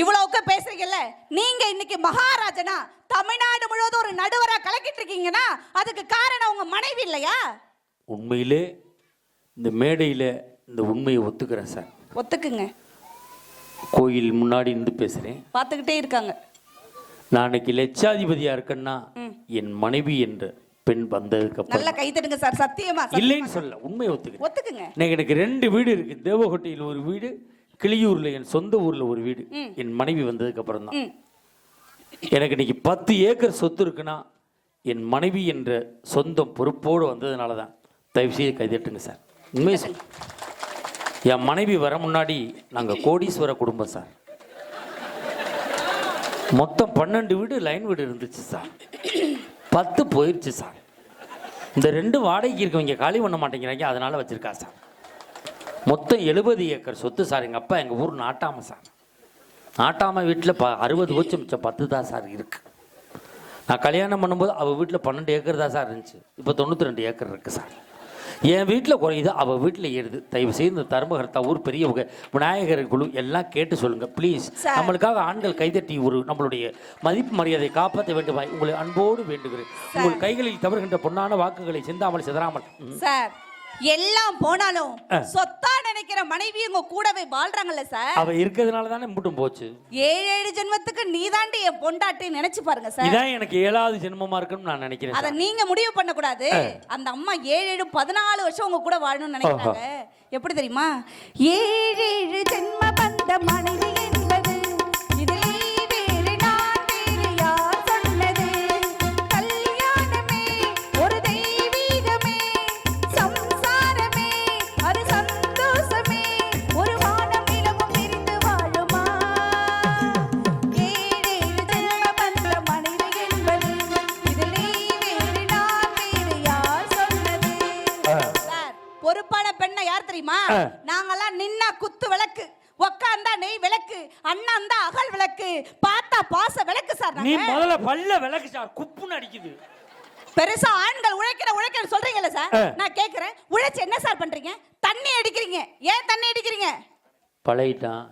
இவ்வளவுக்கு பேசுறீங்கல்ல? நீங்க இன்னைக்கு மகாராஜனா தமிழ்நாடு முழுவதும் ஒரு நடுவரா கலக்கிட்டு இருக்கீங்கன்னா அதுக்கு காரணம் உங்க மனைவி இல்லையா? உண்மையிலே இந்த மேடையில் இந்த உண்மையை ஒத்துக்கிறேன் சார். ஒத்துக்குங்க. கோயில் முன்னாடி இருந்து பேசுகிறேன் பார்த்துக்கிட்டே இருக்காங்க. நான் அன்னைக்கு லட்சாதிபதியாக இருக்கேன்னா என் மனைவி என்ற பெண் வந்ததுக்கு நல்லா அப்புறம் கை தட்டுங்க சார் சத்தியமா. இல்லைன்னு சொல்ல உண்மையை ஒத்துக்கிறேன். ஒத்துக்குங்க. எனக்கு ரெண்டு வீடு இருக்கு. தேவகோட்டையில் ஒரு வீடு கிளியூர்ல என் சொந்த ஊர்ல ஒரு வீடு. என் மனைவி வந்ததுக்கு அப்புறம் தான். எனக்கு இன்னைக்கு பத்து ஏக்கர் சொத்து இருக்குன்னா என் மனைவி என்ற சொந்தம் பொறுப்போடு வந்ததுனால தான். தயவு செய்து கைதட்டுங்க சார். உண்மையை சொல். என் மனைவி வர முன்னாடி நாங்கள் கோடீஸ்வர குடும்பம் சார். மொத்தம் பன்னெண்டு வீடு லைன் வீடு இருந்துச்சு சார். பத்து போயிருச்சு சார். இந்த ரெண்டு வாடகைக்கு இருக்கவங்க காலி பண்ண மாட்டேங்கிறாங்க அதனால வச்சிருக்கா சார். மொத்தம் எழுபது ஏக்கர் சொத்து சார் எங்கள் அப்பா எங்கள் ஊர் நாட்டாம சார். நாட்டாம வீட்டில் ப அறுபது போச்சு மிச்சம் பத்து தான் சார் இருக்கு. நான் கல்யாணம் பண்ணும்போது அவள் வீட்டில் பன்னெண்டு ஏக்கர் தான் சார் இருந்துச்சு. இப்போ தொண்ணூற்றி ரெண்டு ஏக்கர் இருக்கு சார். என் வீட்டில் குறையுது அவள் வீட்டில் ஏறுது. தயவு செய்து இந்த தர்மகர்த்தா ஊர் பெரியவங்க விநாயகர் குழு எல்லாம் கேட்டு சொல்லுங்க ப்ளீஸ். நம்மளுக்காக ஆண்கள் கைதட்டி ஒரு நம்மளுடைய மதிப்பு மரியாதை காப்பாற்ற வேண்டுமாய் உங்களை அன்போடு வேண்டுகிறேன். உங்கள் கைகளில் தவறுகின்ற பொன்னான வாக்குகளை சிந்தாமல் சிதறாமல். சார். எல்லாம் போனாலும் சொத்தா நினைக்கிற மனைவி உங்க கூடவே வாழ்றாங்கல்ல சார்? அவ இருக்கிறதுனால தானே முட்டும் போச்சு. ஏழு ஏழு ஜென்மத்துக்கு நீதாண்டி என் பொண்டாட்டி நினைச்சு பாருங்க சார். இதான் எனக்கு ஏழாவது ஜென்மமா இருக்குன்னு நான் நினைக்கிறேன் அத. நீங்க முடிவு பண்ண கூடாது அந்த அம்மா ஏழு ஏழு பதினாலு வருஷம் உங்க கூட வாழணும்னு நினைக்கிறாங்க. எப்படி தெரியுமா? ஏழு ஏழு ஜென்ம பந்த மனைவி தெரியுமா? நாங்கெல்லாம் நின்னா குத்து விளக்கு உக்காந்தா நெய் விளக்கு அண்ணாந்தா அகல் விளக்கு பார்த்தா பாச விளக்கு சார் நீ. முதல்ல பல்ல விளக்கு சார் குப்புன்னு அடிக்குது. பெருசா ஆண்கள் உழைக்கிற உழைக்கிற சொல்றீங்கல்ல சார். நான் கேக்குறேன் உழைச்சு என்ன சார் பண்றீங்க? தண்ணி அடிக்கிறீங்க. ஏன் தண்ணி அடிக்கிறீங்க? பழகிட்டான்.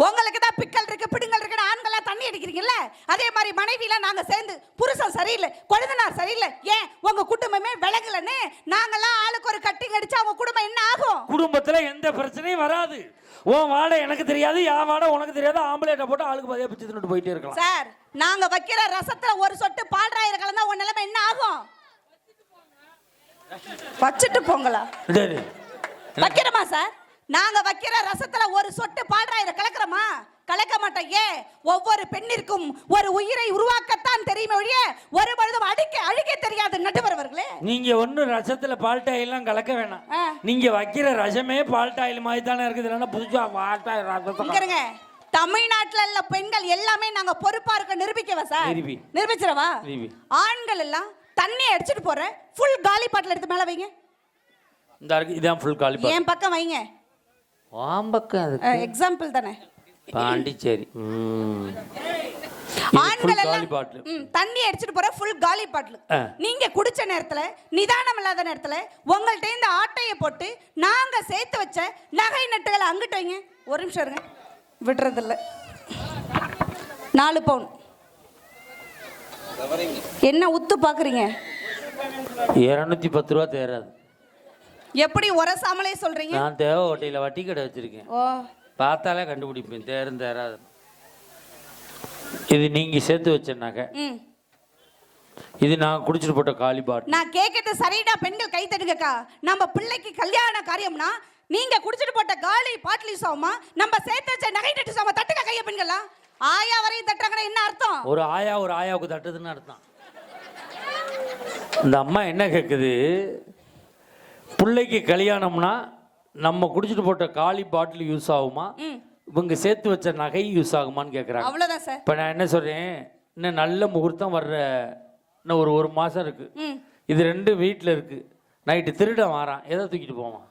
உங்களுக்கு தான் பிக்கல் இருக்கு பிடுங்கல் இருக்கு ஆண்களா தண்ணி அடிக்கிறீங்கல்ல? அதே மாதிரி மனைவிலாம் நாங்க சேர்ந்து புருஷன் சரியில்லை கொழுந்தனார் சரியில்லை. ஏன்? உங்க குடும்பமே விலகலன்னு நாங்கெல்லாம் ஆளுக்கு ஒரு கட்டிங் அடிச்சா உங்க குடும்பம் என்ன ஆகும்? குடும்பத்துல எந்த பிரச்சனையும் வராது. உன் வாடை எனக்கு தெரியாது என் வாடை உனக்கு தெரியாது ஆம்பளேட்டை போட்டு ஆளுக்கு பதியா பிச்சு தின்னுட்டு போயிட்டே இருக்கலாம். சார் நாங்க வைக்கிற ரசத்துல ஒரு சொட்டு பால் ராயிர கலந்தா உன் நிலைமை என்ன ஆகும்? வச்சுட்டு போங்களா. வைக்கிறோமா சார்? நாங்க வைக்கிற ரசத்துல ஒரு சொட்டு பால் ராயிர கலக்கிறோமா? கலக்க மாட்டோம். ஏன் ஒவ்வொரு பெண்ணிற்கும் ஒரு உயிரை உருவாக்கத்தான் தெரியுமே ஒழிய ஒரு பொழுதும் அடிக்க அழிக்க தெரியாது நடுவர் அவர்களே நீங்க ஒன்றும் ரசத்துல பால்டாய் எல்லாம் கலக்க வேணாம். நீங்க வைக்கிற ரசமே பால்டாயில் மாதிரி தானே இருக்குது. இல்லைன்னா புதுசா பால்டாய் இங்க ரசத்தை இருங்க. தமிழ்நாட்டுல உள்ள பெண்கள் எல்லாமே நாங்க பொறுப்பா இருக்க நிரூபிக்கவா சார்? நிரூபி. நிரூபிச்சிடவா? நிரூபி. ஆண்கள் எல்லாம் தண்ணி அடிச்சிட்டு போற ஃபுல் காலி பாட்டில் எடுத்து மேல வைங்க. இந்த இதான் ஃபுல் காலி என் பக்கம் வைங்க. பாம்பக்கம் அதுக்கு. எக்ஸாம்பிள் தானே. பாண்டிச்சேரி. ஆண்கள் எல்லாம் தண்ணி அடிச்சிட்டு போற ஃபுல் காலி பாட்டில். நீங்க குடிச்ச நேரத்துல நிதானம் இல்லாத நேரத்துல உங்கள்ட்ட இந்த ஆட்டைய போட்டு நாங்க சேர்த்து வச்ச நகை நட்டுகளை அங்கிட்டு வைங்க. ஒரு நிமிஷம் இருங்க. விடுறதில்ல. நாலு பவுன். என்ன உத்து பாக்குறீங்க? இருநூத்தி பத்து ரூபா தேராது. எப்படி உரசாமலே சொல்றீங்க? நான் தேவை ஓட்டையில் வட்டி கடை வச்சிருக்கேன். ஓ. பார்த்தாலே கண்டுபிடிப்பேன் தேரும் தேராது. இது நீங்க சேர்த்து வச்ச நகை ம். இது நான் குடிச்சிட்டு போட்ட காலி பாட்டில். நான் கேட்கறது சரிடா பெண்கள் கை தட்டுங்கக்கா. நம்ம பிள்ளைக்கு கல்யாண காரியம்னா நீங்க குடிச்சிட்டு போட்ட காலி பாட்லி சாமா நம்ம சேர்த்து வச்ச நகை நட்டு சாமா தட்டுக்க கைய பெண்களா ஆயா வரையும் தட்டுறாங்கன்னா என்ன அர்த்தம்? ஒரு ஆயா ஒரு ஆயாவுக்கு தட்டுதுன்னு அர்த்தம். இந்த அம்மா என்ன கேட்குது பிள்ளைக்கு கல்யாணம்னா நம்ம குடிச்சிட்டு போட்ட காலி பாட்டில் யூஸ் ஆகுமா? இவங்க சேர்த்து வச்ச நகை யூஸ் ஆகுமான்னு கேட்குறாங்க அவ்வளவுதான் சார். இப்போ நான் என்ன சொல்கிறேன் இன்னும் நல்ல முகூர்த்தம் வர்ற இன்னும் ஒரு ஒரு மாதம் இருக்கு. ம். இது ரெண்டு வீட்டில் இருக்கு. நைட்டு திருடன் வாரான். எதை தூக்கிட்டு போவான்?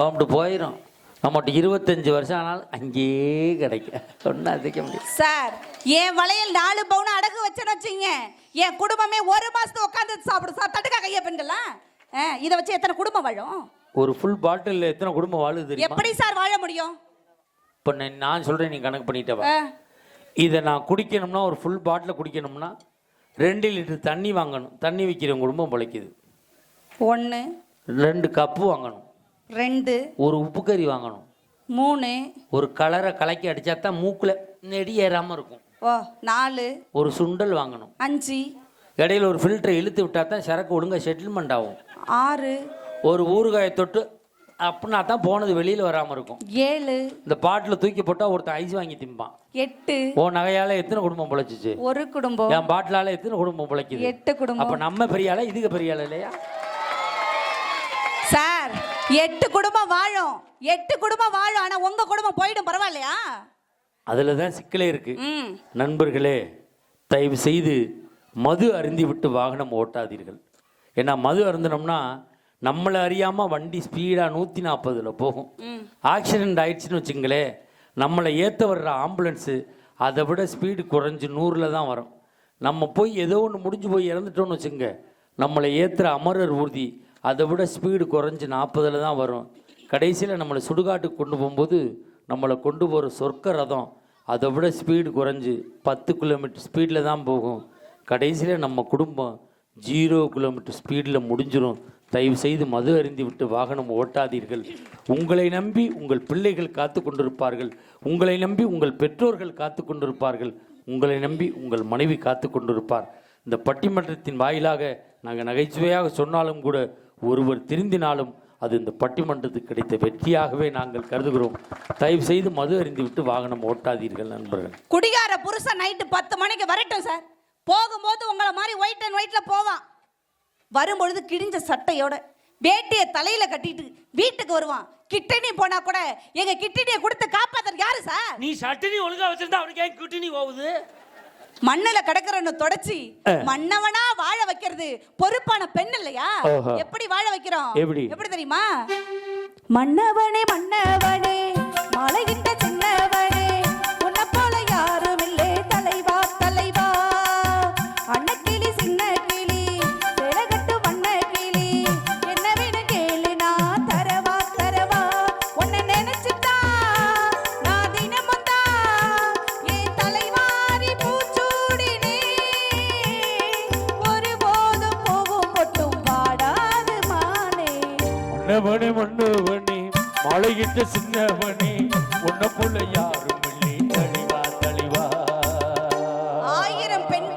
அவன்ட்டு போயிடும் நம்மகிட்ட இருபத்தஞ்சு வருஷம் ஆனாலும் அங்கேயே கிடைக்க. சொன்னா அதிக்க முடியும் சார் என் வளையல் நாலு பவுன் அடகு வச்சேன்னு வச்சுங்க என் குடும்பமே ஒரு மாசத்து உட்காந்து சாப்பிடும். சார் தட்டுக்க கைய பெண்களா இதை வச்சு எத்தனை குடும்பம் வாழும்? ஒரு ஃபுல் பாட்டில் எத்தனை குடும்பம் வாழுது தெரியுமா? எப்படி சார் வாழ முடியும்? இப்போ நான் சொல்கிறேன் நீ கணக்கு பண்ணிட்டவா இதை நான் குடிக்கணும்னா ஒரு ஃபுல் பாட்டில் குடிக்கணும்னா ரெண்டு லிட்டர் தண்ணி வாங்கணும். தண்ணி விற்கிற குடும்பம் பிழைக்குது. ஒன்று ரெண்டு கப்பு வாங்கணும். ரெண்டு. ஒரு உப்பு கறி வாங்கணும். மூணு. ஒரு கலரை கலக்கி அடித்தா தான் மூக்கில் நெடி ஏறாமல் இருக்கும். ஓ நாலு. ஒரு சுண்டல் வாங்கணும். அஞ்சு. இடையில ஒரு ஃபில்டரை இழுத்து விட்டா தான் சரக்கு ஒழுங்கா செட்டில்மெண்ட் ஆகும். ஆறு. ஒரு ஊறுகாயை தொட்டு அப்படின்னா தான் போனது வெளியில் வராமல் இருக்கும். ஏழு. இந்த பாட்டில் தூக்கி போட்டால் ஒருத்தன் ஐஸ் வாங்கி திம்பான். எட்டு. ஓ நகையால் எத்தனை குடும்பம் பிழைச்சிச்சு? ஒரு குடும்பம். என் பாட்டிலால எத்தனை குடும்பம் பிழைக்குது? எட்டு குடும்பம். அப்போ நம்ம பெரிய ஆளா இதுக்கு பெரிய ஆளா இல்லையா? சார் எட்டு குடும்பம் வாழும். எட்டு குடும்பம் வாழும் ஆனா உங்க குடும்பம் போயிடும் பரவாயில்லையா? அதில் தான் சிக்கலே இருக்கு. நண்பர்களே தயவு செய்து மது அருந்தி விட்டு வாகனம் ஓட்டாதீர்கள். ஏன்னா மது அருந்தினோம்னா நம்மளை அறியாமல் வண்டி ஸ்பீடாக நூற்றி நாற்பதில் போகும். ஆக்சிடென்ட் ஆயிடுச்சுன்னு வச்சுங்களேன் நம்மளை ஏற்ற வர்ற ஆம்புலன்ஸு அதை விட ஸ்பீடு குறைஞ்சு நூறில் தான் வரும். நம்ம போய் ஏதோ ஒன்று முடிஞ்சு போய் இறந்துட்டோம்னு வச்சுங்க நம்மளை ஏற்றுற அமரர் ஊர்தி அதை விட ஸ்பீடு குறைஞ்சு நாற்பதில் தான் வரும். கடைசியில் நம்மளை சுடுகாட்டுக்கு கொண்டு போகும்போது நம்மளை கொண்டு போகிற சொர்க்க ரதம் அதை விட ஸ்பீடு குறைஞ்சு பத்து கிலோமீட்டர் ஸ்பீடில் தான் போகும். கடைசியில் நம்ம குடும்பம் ஜீரோ கிலோமீட்டர் ஸ்பீடில் முடிஞ்சிடும் தயவு செய்து மது அருந்தி விட்டு வாகனம் ஓட்டாதீர்கள். உங்களை நம்பி உங்கள் பிள்ளைகள் காத்து கொண்டிருப்பார்கள். உங்களை நம்பி உங்கள் பெற்றோர்கள் காத்து கொண்டிருப்பார்கள். உங்களை நம்பி உங்கள் மனைவி காத்து கொண்டிருப்பார். இந்த பட்டிமன்றத்தின் வாயிலாக நாங்கள் நகைச்சுவையாக சொன்னாலும் கூட ஒருவர் திருந்தினாலும் அது இந்த பட்டிமன்றத்துக்கு கிடைத்த வெற்றியாகவே நாங்கள் கருதுகிறோம். தயவு செய்து மது அறிந்து விட்டு வாகனம் ஓட்டாதீர்கள் நண்பர்கள். குடிகார புருஷன் நைட்டு பத்து மணிக்கு வரட்டும் சார். போகும்போது உங்களை மாதிரி ஒயிட் அண்ட் ஒயிட்ல போவான் வரும்பொழுது கிழிஞ்ச சட்டையோட வேட்டியை தலையில கட்டிட்டு வீட்டுக்கு வருவான். கிட்டனி போனா கூட எங்க கிட்டனியை கொடுத்து காப்பாத்துறது யாரு சார்? நீ சட்டினி ஒழுங்கா வச்சிருந்தா அவனுக்கு ஏன் குட்டினி போகுது? மண்ணுல கிடக்குறன்னு தொடச்சி மன்னவனா வாழ வைக்கிறது பொறுப்பான பெண் இல்லையா. எப்படி வாழ வைக்கிறோம்? எப்படி? எப்படி தெரியுமா? மன்னவனே மன்னவனே மலையிட்ட மன்னவனே மன்னவனே மழையிட்ட சின்னவனே உன்னை போல யாரும் தளிவா தளிவா. ஆயிரம் பெண்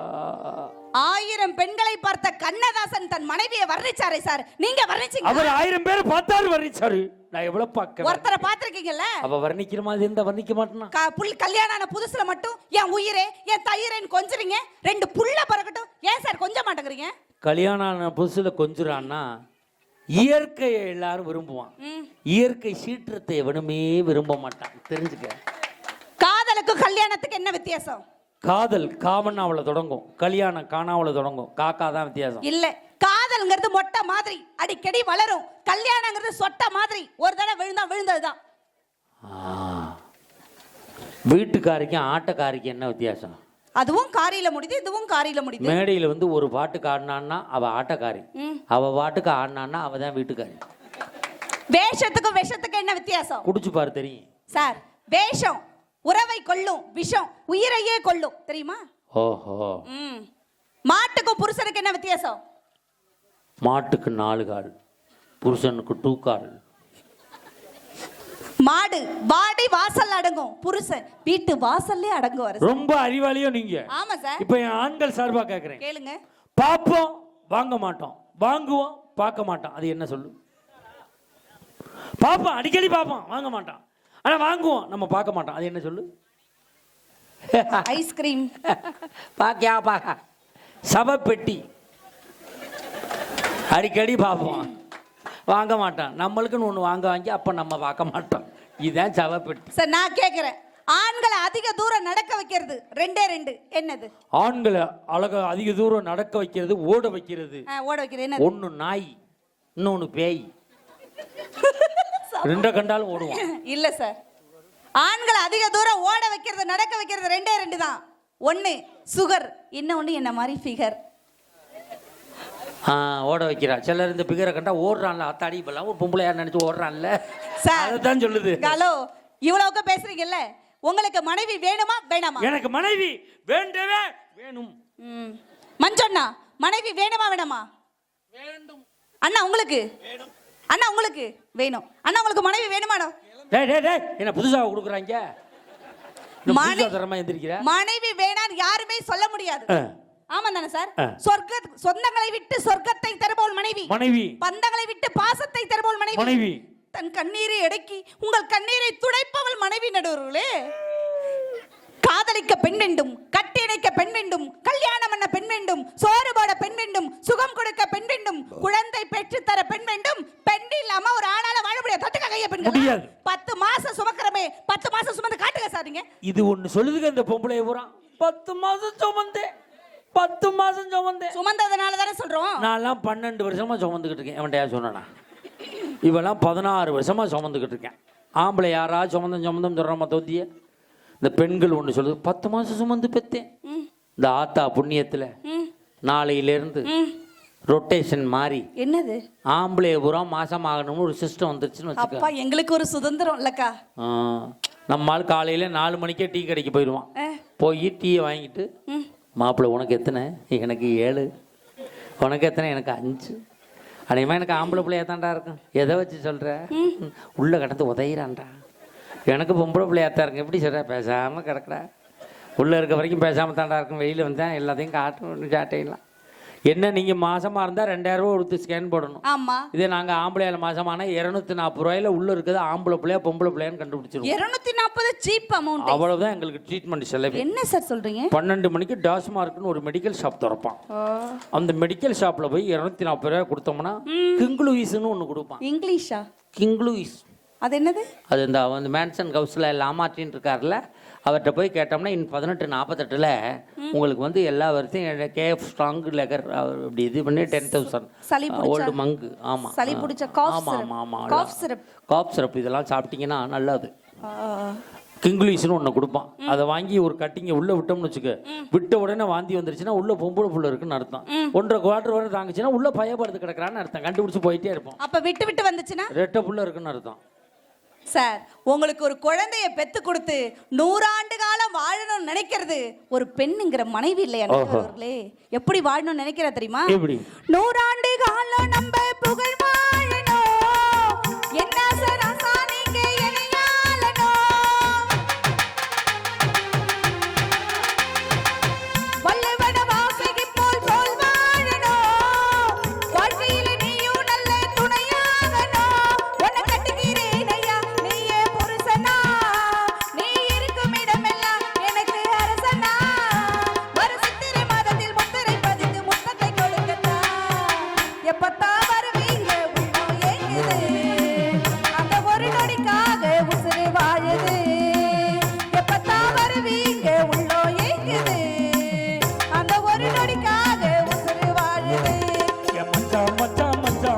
ஆயிரம் பெண்களை பார்த்த கண்ணதாசன் தன் மனைவியை வர்ணிச்சாரே சார். நீங்க வர்ணிச்சீங்க அவர் ஆயிரம் பேர் பார்த்தாரு வர்ணிச்சாரு. நான் எவ்வளவு பார்க்க ஒருத்தரை பார்த்திருக்கீங்கல்ல? அவ வர்ணிக்கிற மாதிரி இருந்தா வர்ணிக்க மாட்டேனா? புல் கல்யாணம் ஆன புதுசுல மட்டும் என் உயிரே என் தயிரேன்னு கொஞ்சுறீங்க. ரெண்டு புள்ள பிறக்கட்டும். ஏன் சார் கொஞ்ச மாட்டேங்கிறீங்க? கல்யாணம் ஆன புதுசுல கொஞ்சுறான்னா இயற்கையை எல்லாரும் விரும்புவான். இயற்கை சீற்றத்தை எவனுமே விரும்ப மாட்டான். தெரிஞ்சுக்க. காதலுக்கும் கல்யாணத்துக்கு என்ன வித்தியாசம்? காதல் காமன்னாவில் தொடங்கும். கல்யாணம் காணாவில் தொடங்கும். காக்கா தான் வித்தியாசம். இல்ல காதல்ங்கிறது மொட்டை மாதிரி அடிக்கடி வளரும். கல்யாணங்கிறது சொட்ட மாதிரி. ஒரு தடவை விழுந்தா விழுந்ததுதான். வீட்டுக்காரிக்கும் ஆட்டக்காரிக்கும் என்ன வித்தியாசம்? அதுவும் காரியில முடியுது இதுவும் காரியில முடியுது. மேடையில் வந்து ஒரு பாட்டுக்கு ஆடினான்னா அவ ஆட்டக்காரி. அவ பாட்டுக்கு ஆடினான்னா அவ தான் வீட்டுக்காரி. வேஷத்துக்கும் விஷத்துக்கும் என்ன வித்தியாசம்? குடிச்சு பாரு தெரியும். சார் வேஷம் உறவை கொல்லும் விஷம் உயிரையே கொல்லும் தெரியுமா? ஓஹோ. மாட்டுக்கும் புருஷனுக்கு என்ன வித்தியாசம்? மாட்டுக்கு நாலு கால் புருஷனுக்கு டூ கால். மாடு வாடி வாசல்ல அடங்கும். புருஷன் வீட்டு வாசல்லே அடங்குவாரு ரொம்ப அறிவாளியோ நீங்க. ஆமா சார். இப்ப என் ஆண்கள் சார்பா கேக்குறேன். கேளுங்க. பார்ப்போம் வாங்க மாட்டோம். வாங்குவோம் பார்க்க மாட்டோம். அது என்ன சொல்லு? பார்ப்போம் அடிக்கடி பார்ப்போம் வாங்க மாட்டான் ஆனா வாங்குவோம் நம்ம பார்க்க மாட்டோம். அது என்ன சொல்லு? ஐஸ்கிரீம் பாக்கியா பாக்கா. சவப்பெட்டி. அடிக்கடி பார்ப்போம் வாங்க மாட்டான். நம்மளுக்குன்னு ஒன்று வாங்க வாங்கி அப்போ நம்ம பார்க்க மாட்டோம். இதுதான் சவப்பெட்டி. சார் நான் கேக்குறேன். ஆண்களை அதிக தூரம் நடக்க வைக்கிறது ரெண்டே ரெண்டு. என்னது? ஆண்களை அழகா அதிக தூரம் நடக்க வைக்கிறது ஓட வைக்கிறது. ஆ, ஓட வைக்கிறது என்னது? ஒன்று நாய் இன்னொன்று பேய். ரெண்டை கண்டாலும் ஓடுவான். இல்ல சார். ஆண்களை அதிக தூரம் ஓட வைக்கிறது நடக்க வைக்கிறது ரெண்டே ரெண்டு தான். ஒண்ணு சுகர். இன்னொன்னு என்ன மாதிரி ஃபிகர் ஓட வைக்கிறா. சிலர் இந்த பிகரை கண்டா ஓடுறான்ல அத்தாடி இப்பெல்லாம் ஒரு பொம்பளையார் நினைச்சு ஓடுறான்ல? சார். அதைத்தான் சொல்லுது. ஹலோ இவ்வளவுக்கு பேசுறீங்கல்ல உங்களுக்கு மனைவி வேணுமா வேணாமா? எனக்கு மனைவி வேண்டவே வேணும். ம். மஞ்சண்ணா மனைவி வேணுமா வேணாமா? அண்ணா உங்களுக்கு? அண்ணா உங்களுக்கு? வேணும். அண்ணா உங்களுக்கு மனைவி வேணுமாடா டேய் டேய் டேய் என்ன புதுசாக கொடுக்குறாங்க? மனைவி வேணான்னு யாருமே சொல்ல முடியாது. ஆமா தானே சார். சொர்க்க சொந்தங்களை விட்டு சொர்க்கத்தை தருபவள் மனைவி. மனைவி. பந்தங்களை விட்டு பாசத்தை தருபவள் மனைவி. மனைவி. தன் கண்ணீரை அடக்கி உங்கள் கண்ணீரை துடைப்பவள் மனைவி நடுவர்களே. காதலிக்க பெண் வேண்டும் கட்டிணைக்க பெண் வேண்டும் கல்யாணம் பண்ண பெண் வேண்டும் சோறு போட பெண் வேண்டும் சுகம் கொடுக்க பெண் வேண்டும் குழந்தை பெற்று தர பெண் வேண்டும். பெண் இல்லாம ஒரு ஆணால வாழ முடியாது. தட்டுக்க கைய பெண்கள்? முடியாது. பத்து மாசம் சுமக்கிறமே பத்து மாசம் சுமந்து காட்டுங்க சார் நீங்க. இது ஒண்ணு சொல்லுதுங்க இந்த பொம்பளை பூரா. பத்து மாசம் சுமந்தேன் பத்து மாசம் சுமந்தேன். சுமந்ததுனால தானே சொல்றோம். நான்லாம் பன்னெண்டு வருஷமா சுமந்துக்கிட்டு இருக்கேன். எவன்டையா சொன்னானா? இவெல்லாம் பதினாறு வருஷமா சுமந்துக்கிட்டு இருக்கேன். ஆம்பளை யாராவது சுமந்தம் சுமந்தம் சொல்கிறாமா தோத்திய இந்த பெண்கள் ஒன்று சொல்லுது பத்து மாசம் சுமந்து பெத்தேன். இந்த ஆத்தா புண்ணியத்தில் நாளையிலேருந்து. ரொட்டேஷன் மாறி என்னது? ஆம்பளை பூரா மாசம் ஆகணும்னு ஒரு சிஸ்டம் வந்துருச்சுன்னு அப்பா எங்களுக்கு ஒரு சுதந்திரம் இல்லக்கா. ஆ, நம்ம ஆள் காலையில் நாலு மணிக்கே டீ கடைக்கு போயிடுவான். போய் டீயை வாங்கிட்டு. மாப்பிள்ளை உனக்கு எத்தனை? எனக்கு ஏழு. உனக்கு எத்தனை? எனக்கு அஞ்சு. அடையமா எனக்கு ஆம்பளை பிள்ளையா தான்டா இருக்கும். எதை வச்சு சொல்ற? உள்ள கடந்து உதையிறான்டா. எனக்கு பொம்பளை பிள்ளையா தான் இருக்கும். எப்படி சொல்ற? பேசாம கிடக்குடா உள்ள இருக்க வரைக்கும் பேசாம தான்டா இருக்கும். வெயில வந்தா எல்லாத்தையும் காட்டும் சாட்டையெல்லாம். என்ன நீங்க மாசமா இருந்தா ரெண்டாயிரம் ரூபா கொடுத்து ஸ்கேன் போடணும். ஆமா. இதே நாங்க ஆம்பளையால மாசமான இருநூத்தி நாற்பது ரூபாயில உள்ள இருக்குது ஆம்பளை பிள்ளையா பொம்பளை பிள்ளையான்னு கண்டுபிடிச்சிருவோம். இருநூத்தி நாற்பது சீப் அமௌண்ட் அவ்வளவுதான் எங்களுக்கு ட்ரீட்மெண்ட் செலவு. என்ன சார் சொல்றீங்க? பன்னெண்டு மணிக்கு டாஸ்மார்க்னு ஒரு மெடிக்கல் ஷாப் திறப்பான். அந்த மெடிக்கல் ஷாப்ல போய் இருநூத்தி நாற்பது ரூபாய் கொடுத்தோம்னா கிங்லூயிஸ்னு ஒன்று கொடுப்பான். இங்கிலீஷா? கிங்லூயிஸ் அது என்னது? அது இந்த மேன்சன் ஹவுஸில் லாமாட்டின்னு இருக்கார்ல அவர்கிட்ட போய் கேட்டோம்னா இன் பதினெட்டு நாற்பத்தெட்டில் உங்களுக்கு வந்து எல்லா வருஷம் கேஎஃப் ஸ்ட்ராங் லெகர் இப்படி இது பண்ணி டென் தௌசண்ட் ஓல்டு மங்கு ஆமாம் சளி பிடிச்ச ஆமாம். ஆமாம் ஆமாம் cough syrup. காஃப் சிரப் இதெல்லாம் சாப்பிட்டீங்கன்னா நல்லது. கிங்லீஷ்னு ஒன்று கொடுப்பான். அதை வாங்கி ஒரு கட்டிங்க உள்ள விட்டோம்னு வச்சுக்க. விட்ட உடனே வாந்தி வந்துருச்சுன்னா உள்ள பொம்பளை புள்ள இருக்குன்னு அர்த்தம். ஒன்றரை குவார்டர் வரை தாங்குச்சுன்னா உள்ள பயப்படுத்து கிடக்குறான்னு அர்த்தம். கண்டுபிடிச்சு போயிட்டே இருப்போம். அப்ப விட்டு விட்டு வந்துச்சுன்னா? ரெட்டை புள்ள இருக்குன்னு அர்த்தம். சார் உங்களுக்கு ஒரு குழந்தைய பெத்து கொடுத்து நூறாண்டு காலம் வாழணும்னு நினைக்கிறது ஒரு பெண்ணுங்கிற மனைவி இல்லையா அவர்களே எப்படி வாழணும்னு நினைக்கிற தெரியுமா? நூறாண்டு காலம் நம்ம புகழ்